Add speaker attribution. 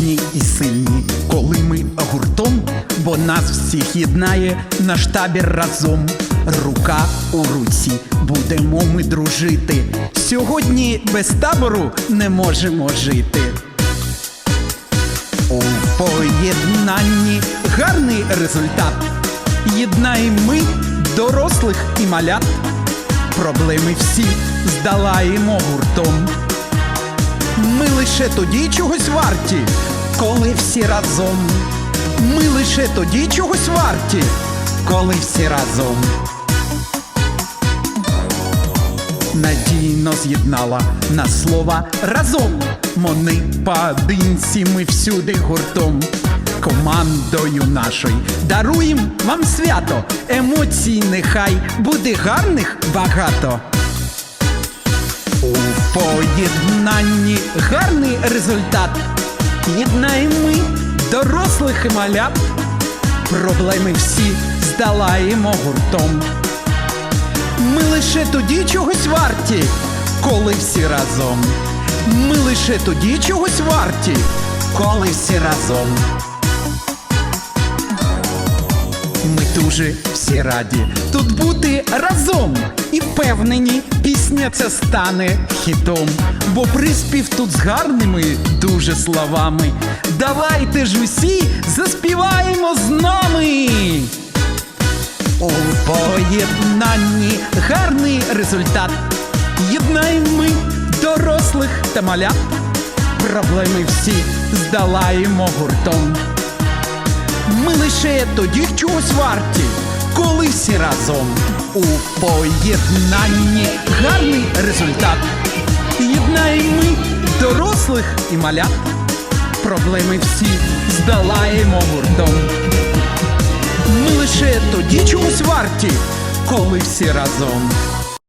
Speaker 1: мужні і сильні, коли ми гуртом, бо нас всіх єднає наш табір разом. Рука у руці, будемо ми дружити. Сьогодні без табору не можемо жити. У поєднанні гарний результат. Єднаємо ми дорослих і малят. Проблеми всі здолаємо гуртом. Ми лише тоді чогось варті, коли всі разом. Ми лише тоді чогось варті, коли всі разом. Надійно з'єднала на слова разом. Мони поодинці ми всюди гуртом. Командою нашою даруєм вам свято. Емоцій нехай буде гарних багато. У поєднанні гарний результат. Єднаємо ми дорослих і малят. Проблеми всі здолаємо гуртом. Ми лише тоді чогось варті, коли всі разом. Ми лише тоді чогось варті, коли всі разом. Ми дуже всі раді тут бути разом. І впевнені, пісня ця стане хітом. Бо приспів тут з гарними дуже словами. Давайте ж усі заспіваємо з нами. У поєднанні гарний результат. Єднаємо ми дорослих та малят. Проблеми всі здолаємо гуртом. Тоді чогось варті, коли всі разом. У поєднанні гарний результат. Єднаємо ми дорослих і малят. Проблеми всі здолаємо гуртом. Ми лише тоді чогось варті, коли всі разом.